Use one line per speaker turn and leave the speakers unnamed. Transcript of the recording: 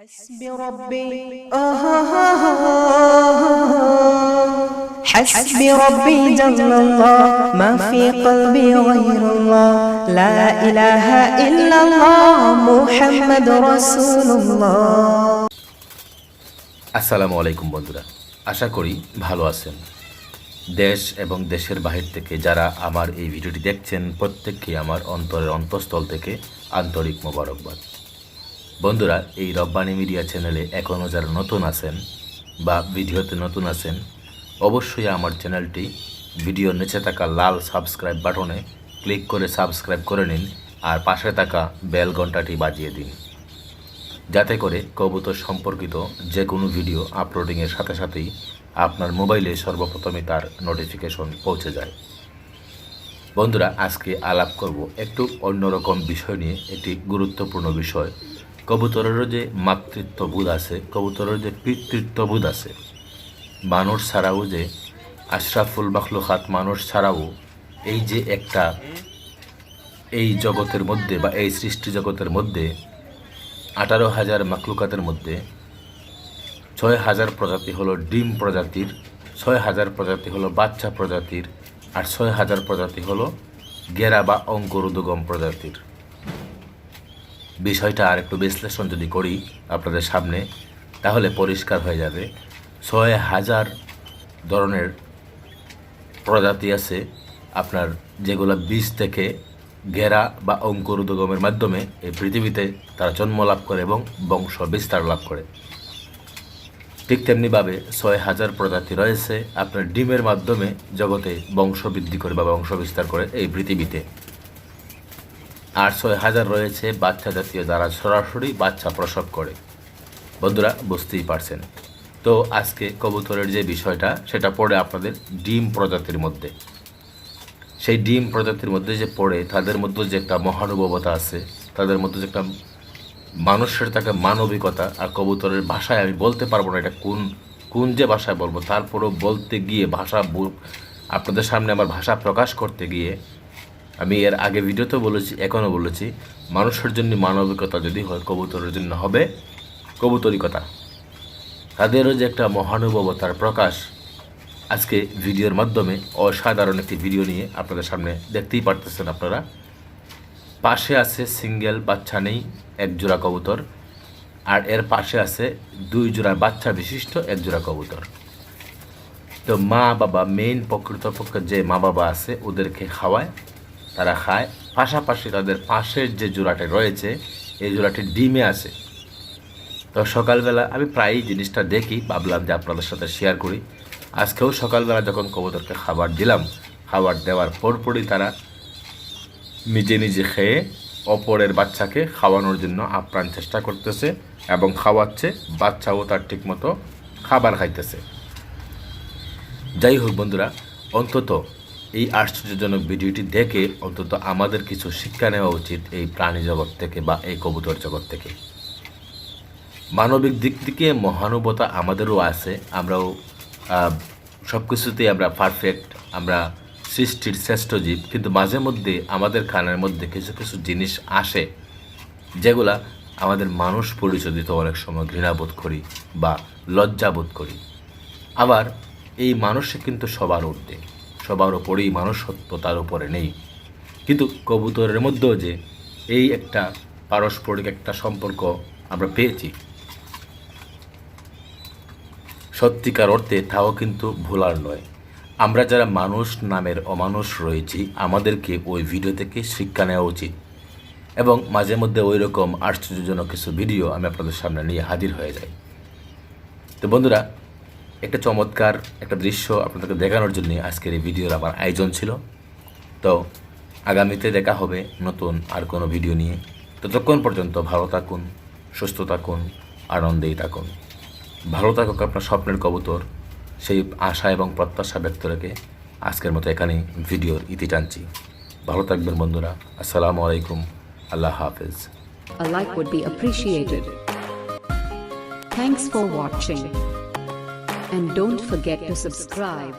حسبي ربي آه حسبي ربي جل الله ما في قلبي غير الله لا إله إلا الله محمد رسول الله
আসসালামু আলাইকুম বন্ধুরা আশা করি ভালো আছেন দেশ এবং দেশের বাহির থেকে যারা আমার এই ভিডিওটি দেখছেন প্রত্যেককে আমার অন্তরের অন্তঃস্থল থেকে আন্তরিক মোবারকবাদ বন্ধুরা, এই রব্বানি মিডিয়া চ্যানেলে এখনও যারা নতুন আছেন বা ভিডিওতে নতুন আছেন, অবশ্যই আমার চ্যানেলটি ভিডিওর নিচে থাকা লাল সাবস্ক্রাইব বাটনে ক্লিক করে সাবস্ক্রাইব করে নিন আর পাশে থাকা বেল ঘন্টাটি বাজিয়ে দিন। যাতে করে কবুতর সম্পর্কিত যে কোনো ভিডিও আপলোডিংয়ের সাথে সাথেই আপনার মোবাইলে সর্বপ্রথমে তার নোটিফিকেশন পৌঁছে যায়। বন্ধুরা, আজকে আলাপ করব একটু অন্যরকম বিষয় নিয়ে, একটি গুরুত্বপূর্ণ বিষয়। কবুতরেরও যে মাতৃত্ববোধ আছে কবুতরের যে পিতৃত্ববোধ আছে, মানুষ ছাড়াও যে আশরাফুল মাখলুকাত, মানুষ ছাড়াও এই যে একটা এই জগতের মধ্যে বা এই সৃষ্টি জগতের মধ্যে, আঠারো হাজার মাকলুকাতের মধ্যে ছয় হাজার প্রজাতি হলো ডিম প্রজাতির, ছয় হাজার প্রজাতি হলো বাচ্চা প্রজাতির, আর ছয় হাজার প্রজাতি হলো গেরা বা অঙ্কুরোদগম প্রজাতির। বিষয়টা আর একটু বিশ্লেষণ যদি করি আপনাদের সামনে, তাহলে পরিষ্কার হয়ে যাবে। ছয় হাজার ধরনের প্রজাতি আছে আপনার, যেগুলো বীজ থেকে ঘেরা বা অঙ্কুর উদ্গমের মাধ্যমে এই পৃথিবীতে তারা জন্ম লাভ করে এবং বংশ বিস্তার লাভ করে। ঠিক তেমনিভাবে ছয় হাজার প্রজাতি রয়েছে আপনার ডিমের মাধ্যমে জগতে বংশ বৃদ্ধি করে বা বংশ বিস্তার করে এই পৃথিবীতে। আর ছয় হাজার রয়েছে বাচ্চা জাতীয় যারা সরাসরি বাচ্চা প্রসব করে। বন্ধুরা, বুঝতেই পারছেন। তো আজকে কবুতরের যে বিষয়টা, সেটা পড়ে আপনাদের ডিম প্রজাতির মধ্যে। সেই ডিম প্রজাতির মধ্যে যে পড়ে, তাদের মধ্যে যে একটা মহানুভবতা আছে, তাদের মধ্যে যে একটা মানুষের তাকে মানবিকতা, আর কবুতরের ভাষায় আমি বলতে পারব না এটা কোন কোন যে ভাষায় বলব, তারপরেও বলতে গিয়ে ভাষা আপনাদের সামনে আমার ভাষা প্রকাশ করতে গিয়ে আমি এর আগে ভিডিওতেও বলেছি, এখনও বলেছি, মানুষের জন্য মানবিকতা যদি হয়, কবুতরের জন্য হবে কবুতরিকতা। তাদেরও যে একটা মহানুভবতার প্রকাশ আজকে ভিডিওর মাধ্যমে, অসাধারণ একটি ভিডিও নিয়ে আপনাদের সামনে দেখতেই পারতেছেন আপনারা। পাশে আছে সিঙ্গেল, বাচ্চা নেই এক জোড়া কবুতর, আর এর পাশে আছে দুই জোড়া বাচ্চা বিশিষ্ট এক জোড়া কবুতর। তো মা বাবা মেইন প্রকৃতপক্ষে যে মা বাবা আছে, ওদেরকে খাওয়ায় তারা খায়। পাশাপাশি তাদের পাশের যে জোড়াটি রয়েছে, এই জোড়াটি ডিমে আছে। তো সকালবেলা আমি প্রায়ই জিনিসটা দেখি, ভাবলাম যে আপনাদের সাথে শেয়ার করি। আজকেও সকালবেলা যখন কবুতরকে খাবার দিলাম, খাবার দেওয়ার পরপরই তারা নিজে নিজে খেয়ে অপরের বাচ্চাকে খাওয়ানোর জন্য আপ্রাণ চেষ্টা করতেছে এবং খাওয়াচ্ছে, বাচ্চাও তার ঠিকমতো খাবার খাইতেছে। যাই হোক বন্ধুরা, অন্তত এই আশ্চর্যজনক ভিডিওটি দেখে অন্তত আমাদের কিছু শিক্ষা নেওয়া উচিত এই প্রাণী জগৎ থেকে বা এই কবুতর জগৎ থেকে। মানবিক দিক থেকে মহানুভবতা আমাদেরও আছে, আমরাও সব কিছুতেই আমরা পারফেক্ট আমরা সৃষ্টির শ্রেষ্ঠ জীব, কিন্তু মাঝে মধ্যে আমাদের কানের মধ্যে কিছু কিছু জিনিস আসে, যেগুলা আমাদের মানুষ পরিচয় দিতে অনেক সময় ঘৃণাবোধ করি বা লজ্জাবোধ করি। আবার এই মানুষে কিন্তু সবার ঊর্ধ্বে। সবার ওপরেই মানুষত্ব তার উপরে নেই। কিন্তু কবুতরের মধ্যেও যে এই একটা পারস্পরিক একটা সম্পর্ক আমরা পেয়েছি। সত্যিকার অর্থে তাও কিন্তু ভোলার নয়। আমরা যারা মানুষ নামের অমানুষ রয়েছি, আমাদেরকে ওই ভিডিও থেকে শিক্ষা নেওয়া উচিত। এবং মাঝে মধ্যে ওই রকম আশ্চর্যজনক কিছু ভিডিও আমি আপনাদের সামনে নিয়ে হাজির হয়ে যাই। তো বন্ধুরা একটা চমৎকার একটা দৃশ্য আপনাদেরকে দেখানোর জন্য আজকের এই ভিডিওর আমার আয়োজন ছিল। তো আগামীতে দেখা হবে নতুন আর কোনো ভিডিও নিয়ে। ততক্ষণ পর্যন্ত ভালো থাকুন, সুস্থ থাকুন, আনন্দেই থাকুন। ভালো থাকুক আপনার স্বপ্নের কবুতর। সেই আশা এবং প্রত্যাশা ব্যক্ত রেখে আজকের মতো এখানেই ভিডিওর ইতি টানছি। ভালো থাকবেন বন্ধুরা। আসসালামু আলাইকুম। আল্লাহ হাফেজ।
A like would be appreciated. Thanks for watching. And don't forget to subscribe.